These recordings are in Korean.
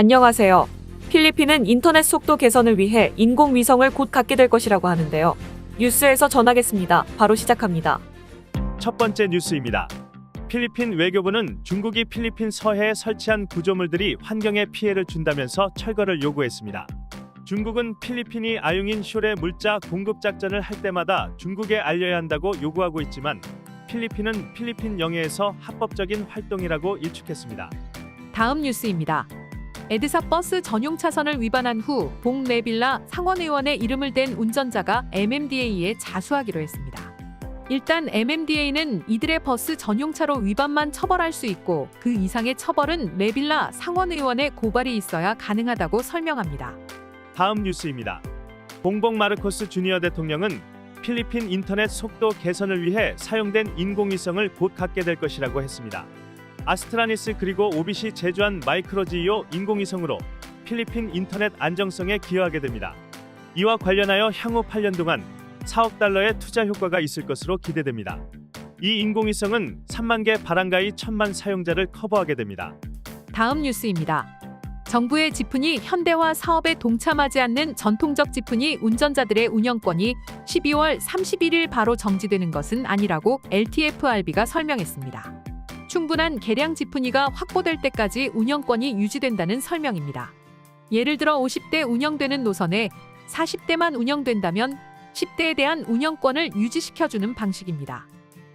안녕하세요. 필리핀은 인터넷 속도 개선을 위해 인공위성을 곧 갖게 될 것이라고 하는데요. 뉴스에서 전하겠습니다. 바로 시작합니다. 첫 번째 뉴스입니다. 필리핀 외교부는 중국이 필리핀 서해에 설치한 구조물들이 환경에 피해를 준다면서 철거를 요구했습니다. 중국은 필리핀이 아융인 숄의 물자 공급 작전을 할 때마다 중국에 알려야 한다고 요구하고 있지만 필리핀은 필리핀 영해에서 합법적인 활동이라고 일축했습니다. 다음 뉴스입니다. 에드사 버스 전용 차선을 위반한 후 봉레빌라 상원의원의 이름을 댄 운전자가 MMDA에 자수하기로 했습니다. 일단 MMDA는 이들의 버스 전용차로 위반만 처벌할 수 있고 그 이상의 처벌은 레빌라 상원의원의 고발이 있어야 가능하다고 설명합니다. 다음 뉴스입니다. 봉봉 마르코스 주니어 대통령은 필리핀 인터넷 속도 개선을 위해 사용된 인공위성을 곧 갖게 될 것이라고 했습니다. 아스트라니스 그리고 오빗이 제조한 마이크로지오 인공위성으로 필리핀 인터넷 안정성에 기여하게 됩니다. 이와 관련하여 향후 8년 동안 4억 달러의 투자 효과가 있을 것으로 기대됩니다. 이 인공위성은 3만 개 바람가이 1천만 사용자를 커버하게 됩니다. 다음 뉴스입니다. 정부의 지푼이 현대화 사업에 동참하지 않는 전통적 지푼이 운전자들의 운영권이 12월 31일 바로 정지되는 것은 아니라고 LTFRB가 설명했습니다. 충분한 개량 지푼이가 확보될 때까지 운영권이 유지된다는 설명입니다. 예를 들어 50대 운영되는 노선에 40대만 운영된다면 10대에 대한 운영권을 유지시켜주는 방식입니다.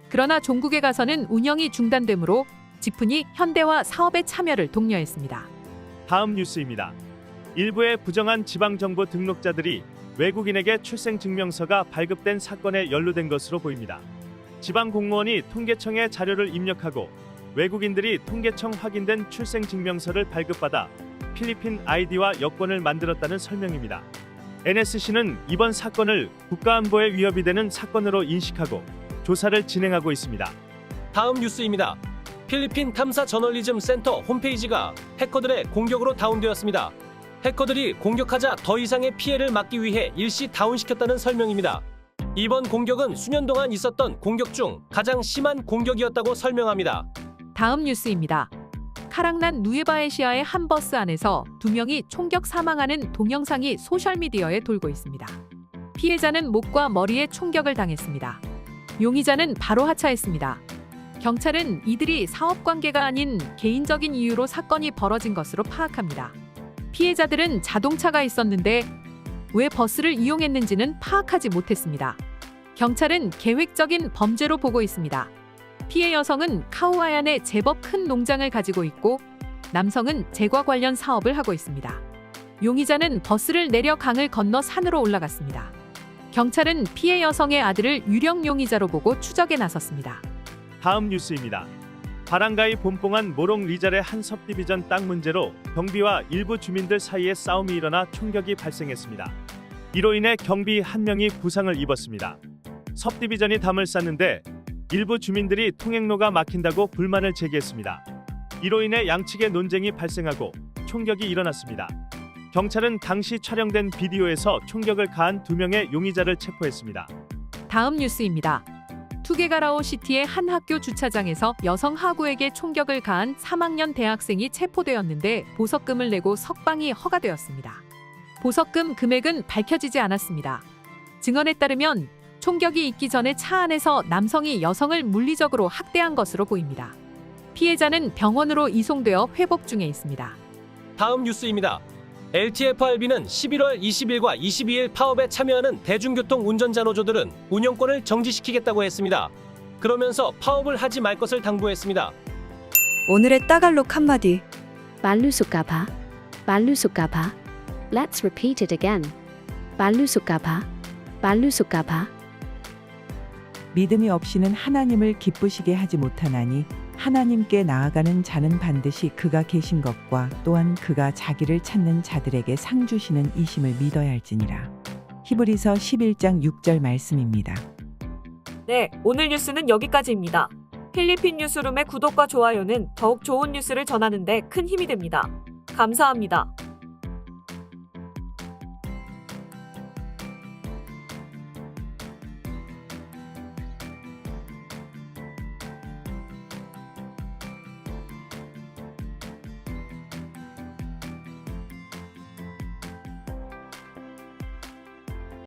그러나 종국에 가서는 운영이 중단되므로 지푼이 현대화 사업에 참여를 독려했습니다. 다음 뉴스입니다. 일부의 부정한 지방정부 등록자들이 외국인에게 출생증명서가 발급된 사건에 연루된 것으로 보입니다. 지방 공무원이 통계청에 자료를 입력하고 외국인들이 통계청 확인된 출생증명서를 발급받아 필리핀 아이디와 여권을 만들었다는 설명입니다. NSC는 이번 사건을 국가안보에 위협이 되는 사건으로 인식하고 조사를 진행하고 있습니다. 다음 뉴스입니다. 필리핀 탐사 저널리즘 센터 홈페이지가 해커들의 공격으로 다운되었습니다. 해커들이 공격하자 더 이상의 피해를 막기 위해 일시 다운시켰다는 설명입니다. 이번 공격은 수년 동안 있었던 공격 중 가장 심한 공격이었다고 설명합니다. 다음 뉴스입니다. 카랑난 누에바에시아의 한 버스 안에서 두 명이 총격 사망하는 동영상이 소셜미디어에 돌고 있습니다. 피해자는 목과 머리에 총격을 당했습니다. 용의자는 바로 하차했습니다. 경찰은 이들이 사업 관계가 아닌 개인적인 이유로 사건이 벌어진 것으로 파악합니다. 피해자들은 자동차가 있었는데 왜 버스를 이용했는지는 파악하지 못했습니다. 경찰은 계획적인 범죄로 보고 있습니다. 피해 여성은 카우아얀에 제법 큰 농장을 가지고 있고 남성은 제과 관련 사업을 하고 있습니다. 용의자는 버스를 내려 강을 건너 산으로 올라갔습니다. 경찰은 피해 여성의 아들을 유령 용의자로 보고 추적에 나섰습니다. 다음 뉴스입니다. 바랑가이 봄뽕한 모롱 리잘의 한 섭디비전 땅 문제로 경비와 일부 주민들 사이에 싸움이 일어나 총격이 발생했습니다. 이로 인해 경비 한 명이 부상을 입었습니다. 섭디비전이 담을 쌌는데 일부 주민들이 통행로가 막힌다고 불만을 제기했습니다. 이로 인해 양측의 논쟁이 발생하고 총격이 일어났습니다. 경찰은 당시 촬영된 비디오에서 총격을 가한 두 명의 용의자를 체포했습니다. 다음 뉴스입니다. 투게가라오 시티의 한 학교 주차장에서 여성 하구에게 총격을 가한 3학년 대학생이 체포되었는데 보석금을 내고 석방이 허가되었습니다. 보석금 금액은 밝혀지지 않았습니다. 증언에 따르면 총격이 있기 전에 차 안에서 남성이 여성을 물리적으로 학대한 것으로 보입니다. 피해자는 병원으로 이송되어 회복 중에 있습니다. 다음 뉴스입니다. LTFRB는 11월 20일과 22일 파업에 참여하는 대중교통 운전자 노조들은 운영권을 정지시키겠다고 했습니다. 그러면서 파업을 하지 말 것을 당부했습니다. 오늘의 따갈록 한마디. Suka ba? Let's repeat it again. Suka ba? 믿음이 없이는 하나님을 기쁘시게 하지 못하나니 하나님께 나아가는 자는 반드시 그가 계신 것과 또한 그가 자기를 찾는 자들에게 상 주시는 이심을 믿어야 할지니라. 히브리서 11장 6절 말씀입니다. 네, 오늘 뉴스는 여기까지입니다. 필리핀 뉴스룸의 구독과 좋아요는 더욱 좋은 뉴스를 전하는데 큰 힘이 됩니다. 감사합니다.